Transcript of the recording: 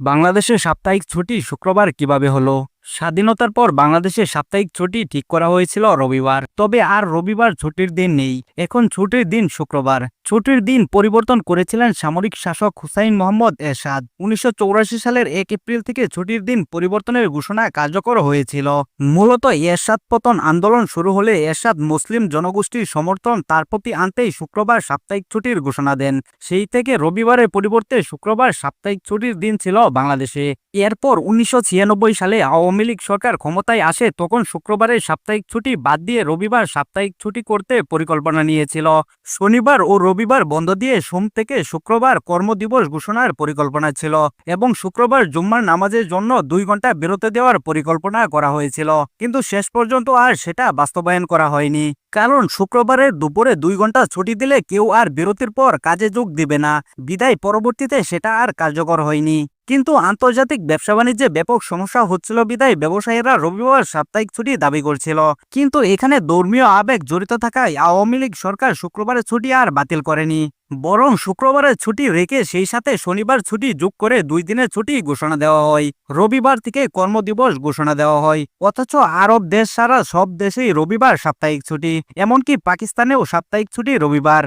বাংলাদেশের সাপ্তাহিক ছুটি শুক্রবার কীভাবে হলো? স্বাধীনতার পর বাংলাদেশের সাপ্তাহিক ছুটি ঠিক করা হয়েছিল রবিবার। তবে আর রবিবার ছুটির দিন নেই। এখন ছুটির দিন শুক্রবার। ছুটির দিন পরিবর্তন করেছিলেন সামরিক শাসক হুসাইন মোহাম্মদ এরশাদ। উনিশশো সালের এক এপ্রিল থেকে ছুটির দিন পরিবর্তনের ঘোষণা কার্যকর হয়েছিল। মূলত এরশাদ পতন আন্দোলন শুরু হলে এরশাদ মুসলিম জনগোষ্ঠীর সমর্থন তার প্রতি আনতেই শুক্রবার সাপ্তাহিক ছুটির ঘোষণা দেন। সেই থেকে রবিবারের পরিবর্তে শুক্রবার সাপ্তাহিক ছুটির দিন ছিল বাংলাদেশে। এরপর উনিশশো ছিয়ানব্বই সালে আওয়ামী লীগ সরকার ক্ষমতায় আসে তখন শুক্রবারের সাপ্তাহিক ছুটি বাদ দিয়ে রবিবার সাপ্তাহিক ছুটি করতে পরিকল্পনা নিয়েছিল। শনিবার ও রবিবার বন্ধ দিয়ে সোম থেকে শুক্রবার কর্মদিবস ঘোষণার পরিকল্পনা ছিল এবং শুক্রবার জুম্মার নামাজের জন্য দুই ঘণ্টা বিরতি দেওয়ার পরিকল্পনা করা হয়েছিল। কিন্তু শেষ পর্যন্ত আর সেটা বাস্তবায়ন করা হয়নি। কারণ শুক্রবারের দুপুরে দুই ঘণ্টা ছুটি দিলে কেউ আর বিরতির পর কাজে যোগ দিবে না। বিদায় পরবর্তীতে সেটা আর কার্যকর হয়নি। কিন্তু আন্তর্জাতিক ব্যবসা বাণিজ্যে ব্যাপক সমস্যা হচ্ছিল বিদায় ব্যবসায়ীরা রবিবার সাপ্তাহিক ছুটি দাবি করছিল। কিন্তু এখানে ধর্মীয় আবেগ জড়িত থাকায় আওয়ামী লীগ সরকার শুক্রবারের ছুটি আর বাতিল করেনি। বরং শুক্রবারের ছুটি রেখে সেই সাথে শনিবার ছুটি যোগ করে দুই দিনের ছুটি ঘোষণা দেওয়া হয়। রবিবার থেকে কর্মদিবস ঘোষণা দেওয়া হয়। অথচ আরব দেশ ছাড়া সব দেশেই রবিবার সাপ্তাহিক ছুটি। এমনকি পাকিস্তানেও সাপ্তাহিক ছুটি রবিবার।